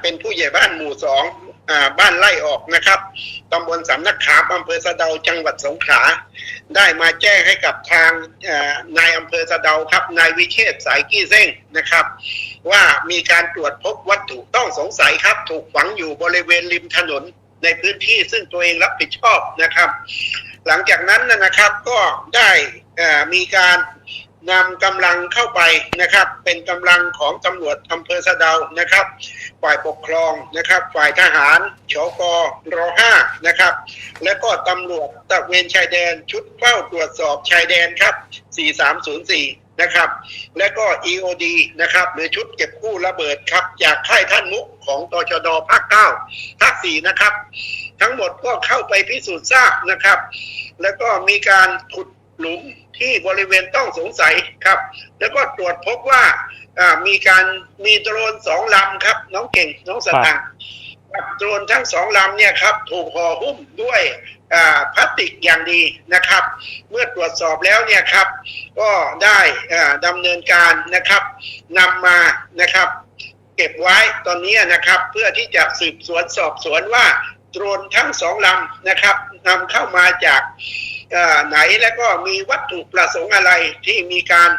เป็นผู้ใหญ่บ้านหมู่สองบ้านไล่ออกนะครับตำบลสำนักขามอำเภอสะเดาจังหวัดสงขลาได้มาแจ้งให้กับทางนายอำเภอสะเดาครับนายวิเชษสายกี้เส้งนะครับ ว่ามีการตรวจพบวัตถุต้องสงสัยครับ ถูกฝังอยู่บริเวณริมถนนในพื้นที่ซึ่งตัวเองรับผิดชอบนะครับ หลังจากนั้นนะครับก็ได้มีการ นำกำลังเข้าไปนะครับ เป็นกำลังของตำรวจอำเภอสะเดานะครับ ฝ่ายปกครองนะครับ ฝ่ายทหารชกรห้านะครับ และก็ตำรวจตะเวนชายแดนชุดเฝ้าตรวจสอบชายแดนครับ 4304 นะครับ และก็ EOD นะครับ หรือชุดเก็บกู้ระเบิดครับ จากค่ายท่านมุกของตชดภาค9ภาค4นะครับ ทั้งหมดก็เข้าไปพิสูจน์ทราบนะครับ แล้วก็มีการขุด หลุมที่บริเวณต้องสงสัยครับ แล้วก็ตรวจพบว่ามีการมีโดรนสองลำครับ น้องเก่งน้องสตางค์ครับโดรนทั้งสองลำเนี่ยครับ ถูกห่อหุ้มด้วยพลาสติกอย่างดีนะครับ เมื่อตรวจสอบแล้วเนี่ยครับ ก็ได้ดำเนินการนะครับนำมานะครับ เก็บไว้ตอนนี้นะครับ เพื่อที่จะสืบสวนสอบสวนว่าโดรนทั้งสองลำนะครับนำเข้ามาจาก ไหนและก็มีวัตถุประสงค์อะไรที่มีการ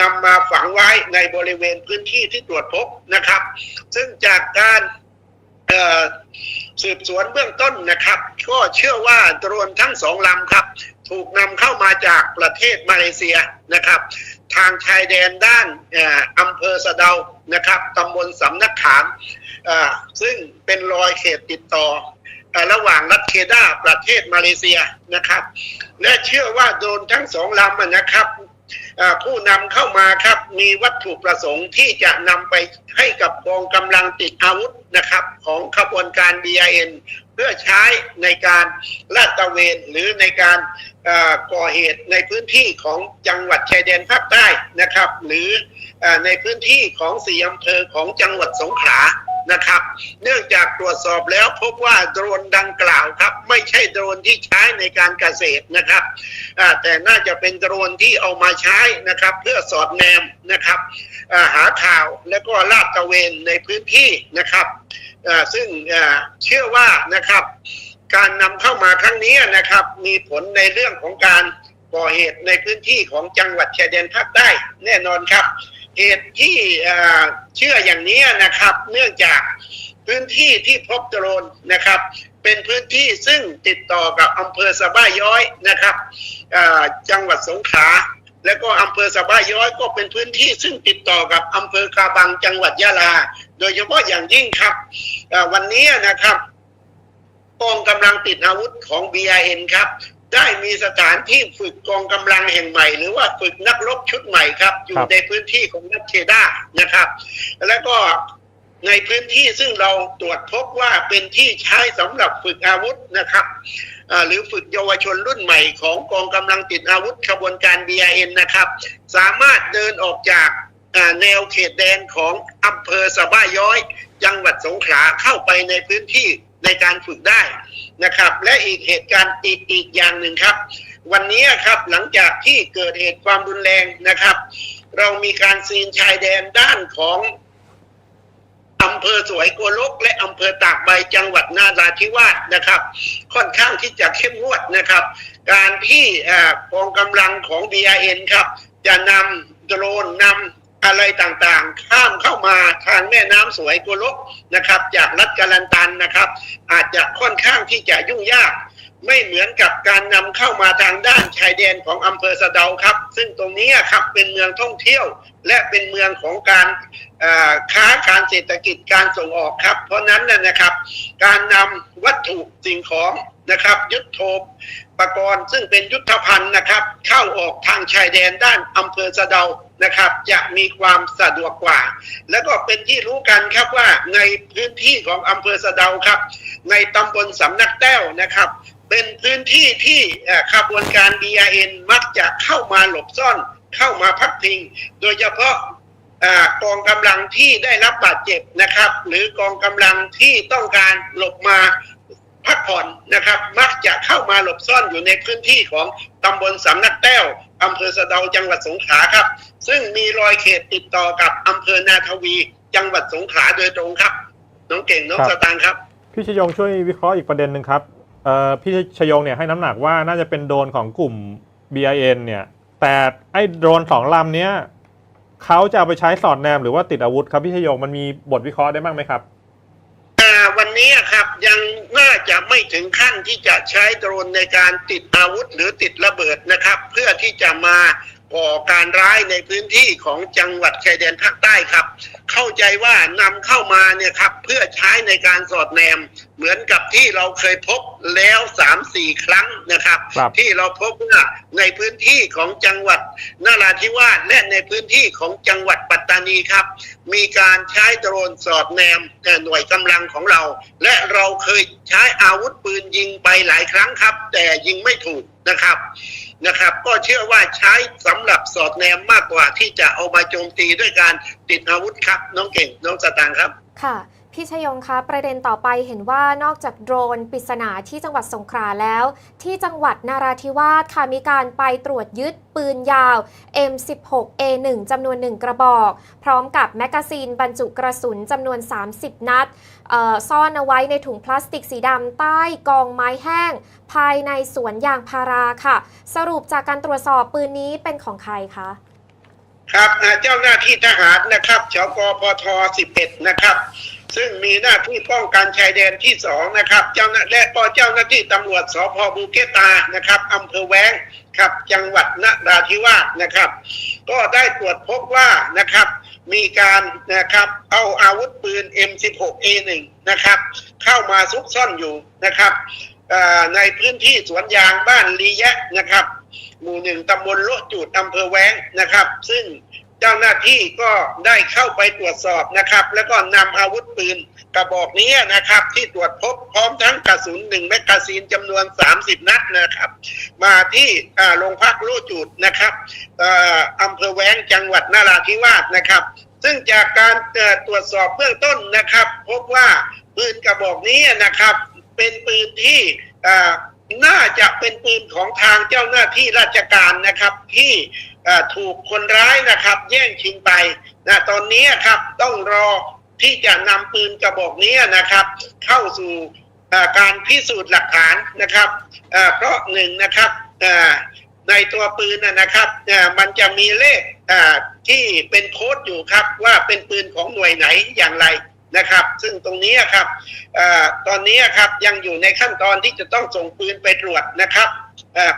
นำมาฝังไว้ในบริเวณพื้นที่ที่ตรวจพบนะครับ ซึ่งจากการสืบสวนเบื้องต้นนะครับ ก็เชื่อว่าโดรนทั้งสองลำครับ ถูกนำเข้ามาจากประเทศมาเลเซียนะครับ ทางชายแดนด้านอำเภอสะเดานะครับตำบลสำนักขามซึ่งเป็นรอยเขตติดต่อ ระหว่างรัฐเคดาประเทศมาเลเซียนะครับ และเชื่อว่าโดนทั้งสองลำนะครับผู้นำเข้ามาครับมีวัตถุประสงค์ที่จะนำไปให้กับกองกำลังติดอาวุธนะครับของขบวนการ BIN เพื่อใช้ในการลาดตระเวนหรือในการก่อเหตุในพื้นที่ของจังหวัดชายแดนภาคใต้นะครับ หรือในพื้นที่ของสี่อำเภอของจังหวัดสงขลานะครับ เนื่องจากตรวจสอบแล้วพบว่าโดรนดังกล่าวครับ ไม่ใช่โดรนที่ใช้ในการเกษตรนะครับแต่น่าจะเป็นโดรนที่เอามาใช้นะครับ เพื่อสอดแนมนะครับหาข่าวและก็ลาดตระเวนในพื้นที่นะครับซึ่งเชื่อว่านะครับ การนำเข้ามาครั้งนี้นะครับ มีผลในเรื่องของการก่อเหตุในพื้นที่ของจังหวัดชายแดนภาคใต้แน่นอนครับ เหตุที่เชื่ออย่างนี้นะครับ เนื่องจากพื้นที่ที่พบโดรนนะครับ เป็นพื้นที่ซึ่งติดต่อกับอำเภอสะบ้าย้อยนะครับจังหวัดสงขลา แล้วก็อำเภอสะบ้าย้อยก็เป็นพื้นที่ซึ่งติดต่อกับอำเภอกาบังจังหวัดยะลา โดยเฉพาะอย่างยิ่งครับเอ่อวันนี้นะครับกองกำลังติดอาวุธของ BIN ครับ ได้มีสถานที่ฝึกกองกำลังแห่งใหม่ หรือว่าฝึกนักรบชุดใหม่ครับ อยู่ครับในพื้นที่ของนักเคด้านะครับ แล้วก็ ในพื้นที่ซึ่งเราตรวจพบว่าเป็นที่ใช้สำหรับฝึกอาวุธนะครับหรือฝึกเยาวชนรุ่นใหม่ของกองกำลังติดอาวุธขบวนการ BIN นะครับ สามารถเดินออกจากแนวเขตแดนของอำเภอสะบ้าย้อย จังหวัดสงขลาเข้าไปในพื้นที่ในการฝึกได้นะครับ และอีกเหตุการณ์อีกอีกอย่างหนึ่งครับ วันนี้ครับหลังจากที่เกิดเหตุความรุนแรงนะครับ เรามีการซีนชายแดนด้านของำเภอสวยโกลก และอำเภอตากใบจังหวัดนาราธิวาสนะครับ ค่อนข้างที่จะเข้มงวดนะครับ การที่กองกำลังของ BRN ครับ จะนำโดรนนำอะไรต่างๆ ข้ามเข้ามาทางแม่น้ำสวยโกลกนะครับ จากรัฐกาลันตันนะครับ อาจจะค่อนข้างที่จะยุ่งยาก ไม่เหมือนกับการนำเข้ามาทางด้านชายแดนของอำเภอสะเดาครับ ซึ่งตรงนี้ครับเป็นเมืองท่องเที่ยว และเป็นเมืองของการค้าการเศรษฐกิจการส่งออกครับ เพราะนั้นนะครับ การนำวัตถุสิ่งของนะครับ ยุทโธปกรณ์ซึ่งเป็นยุทธภัณฑ์นะครับ เข้าออกทางชายแดนด้านอำเภอสะเดานะครับ จะมีความสะดวกกว่า แล้วก็เป็นที่รู้กันครับว่าในพื้นที่ของอำเภอสะเดาครับ ในตำบลสำนักแต้วนะครับ เป็นพื้นที่ที่ขบวนการ BIN มักจะเข้ามาหลบซ่อนเข้ามาพักพิง โดยเฉพาะกองกำลังที่ได้รับบาดเจ็บนะครับ หรือกองกำลังที่ต้องการหลบมาพักผ่อนนะครับ มักจะเข้ามาหลบซ่อนอยู่ในพื้นที่ของตำบลสำนักแต้วอำเภอสะเดาจังหวัดสงขลาครับ ซึ่งมีรอยเขตติดต่อกับอำเภอนาทวี จังหวัดสงขลาโดยตรงครับ น้องเก่งน้องสตางครับ พี่ชยงช่วยวิเคราะห์อีกประเด็นหนึ่งครับ พี่ชยงเนี่ยให้น้ำหนักว่าน่าจะเป็นโดรนของกลุ่ม BIN เนี่ย แต่ไอ้โดรนสองลำเนี้ยเขาจะเอาไปใช้สอดแนมหรือว่าติดอาวุธครับพี่ชยงมันมีบทวิเคราะห์ได้บ้างไหมครับวันนี้ครับยังน่าจะไม่ถึงขั้นที่จะใช้โดรนในการติดอาวุธหรือติดระเบิดนะครับ เพื่อที่จะมา ก่อการร้ายในพื้นที่ของจังหวัดชายแดนภาคใต้ครับ เข้าใจว่านำเข้ามาเนี่ยครับเพื่อใช้ในการสอดแนม เหมือนกับที่เราเคยพบแล้วสามสี่ครั้งนะครับครับที่เราพบว่าในพื้นที่ของจังหวัดนราธิวาสและในพื้นที่ของจังหวัดปัตตานีครับ มีการใช้โดรนสอดแนมเอ่อหน่วยกำลังของเรา และเราเคยใช้อาวุธปืนยิงไปหลายครั้งครับ แต่ยิงไม่ถูก นะครับนะครับ ก็เชื่อว่าใช้สำหรับสอดแนมมากกว่าที่จะเอามาโจมตีด้วยการติดอาวุธครับ น้องเก่งน้องสตางค์ครับ ค่ะ พี่ชยงคะประเด็นต่อไปเห็นว่านอกจากโดรนปริศนาที่จังหวัดสงขลาแล้ว ที่จังหวัดนาราธิวาสค่ะมีการไปตรวจยึดปืนยาว M16A1 จำนวน 1 กระบอก พร้อมกับแมกกาซีนบรรจุกระสุนจำนวน 30 นัดซ่อนเอาไว้ในถุงพลาสติกสีดำใต้กองไม้แห้ง ภายในสวนยางพาราค่ะ สรุปจากการตรวจสอบปืนนี้เป็นของใครคะ ครับอ่าเจ้าหน้าที่ทหารนะครับชกพท11 นะครับ ซึ่งมีหน้าที่ป้องกันชายแดนที่สองนะครับ เจ้าหน้าและก็เจ้าหน้าที่ตำรวจสพบูเกตานะครับอำเภอแวงครับจังหวัดนราธิวาสนะครับ ก็ได้ตรวจพบว่านะครับ มีการนะครับเอาอาวุธปืน M16A1 นะครับ เข้ามาซุกซ่อนอยู่นะครับในพื้นที่สวนยางบ้านลีแยะนะครับ หมู่หนึ่งตำบลโลจูดอำเภอแว้งนะครับ ซึ่งเจ้าหน้าที่ก็ได้เข้าไปตรวจสอบนะครับ แล้วก็นำอาวุธปืนกระบอกนี้นะครับ ที่ตรวจพบพร้อมทั้งกระสุนหนึ่งแมกกาซีนจำนวน 30 นัดนะครับ มาที่โรงพักโลจูดนะครับอำเภอแว้งจังหวัดนราธิวาสนะครับ ซึ่งจากการตรวจสอบเบื้องต้นนะครับ พบว่าปืนกระบอกนี้นะครับ เป็นปืนที่ น่าจะเป็นปืนของทางเจ้าหน้าที่ราชการนะครับ ที่ถูกคนร้ายนะครับ แย่งชิงไปนะตอนนี้ครับต้องรอที่จะนำปืนกระบอกนี้นะครับ เข้าสู่การพิสูจน์หลักฐานนะครับเพราะหนึ่งนะครับในตัวปืนนะครับมันจะมีเลขที่เป็นโค้ดอยู่ครับว่าเป็นปืนของหน่วยไหนอย่างไร นะครับ ซึ่งตรงนี้ครับอตอนนี้ครับยังอยู่ในขั้นตอนที่จะต้องส่งปืนไปตรวจนะครับ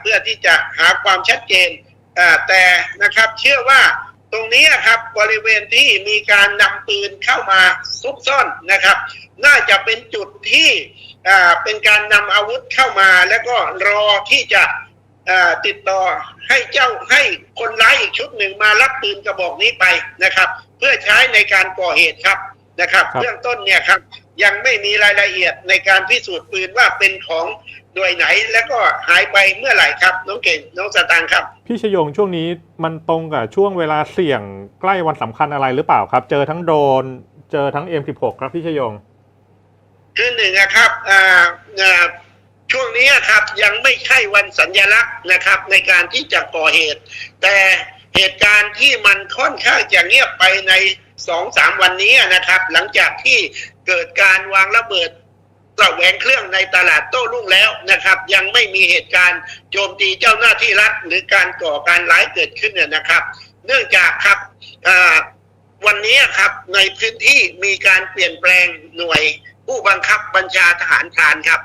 เพื่อที่จะหาความชัดเจนแต่นะครับเชื่อว่าตรงนี้ครับบริเวณที่มีการนำปืนเข้ามาซุกซ่อนนะครับ น่าจะเป็นจุดที่เป็นการนำอาวุธเข้ามา แล้วก็รอที่จะติดต่อให้เจ้าให้คนร้ายอีกชุดหนึ่งมารับปืนกระบอกนี้ไปนะครับ เพื่อใช้ในการก่อเหตุครับ นะครับครับเบื้องต้นเนี่ยครับยังไม่มีรายละเอียดในการพิสูจน์ปืนว่าเป็นของหน่วยไหนแล้วก็หายไปเมื่อไหร่ครับ น้องเก่งน้องสตางค์ครับ พี่ชยงช่วงนี้มันตรงกับช่วงเวลาเสี่ยงใกล้วันสำคัญอะไรหรือเปล่าครับ เจอทั้งโดรนเจอทั้ง M16 ครับพี่ชยง คือหนึ่งนะครับอ่าอ่าช่วงนี้ครับยังไม่ใช่วันสัญลักษณ์นะครับ ในการที่จะก่อเหตุ แต่เหตุการณ์ที่มันค่อนข้างจะเงียบไปใน สองสามวันนี้นะครับ หลังจากที่เกิดการวางระเบิดแสวงเครื่องในตลาดโต้รุ่งแล้วนะครับ ยังไม่มีเหตุการณ์โจมตีเจ้าหน้าที่รัฐ หรือการก่อการร้ายเกิดขึ้นเนี่ยนะครับ เนื่องจากครับวันนี้ครับในพื้นที่มีการเปลี่ยนแปลงหน่วยผู้บังคับบัญชาทหารพรานครับ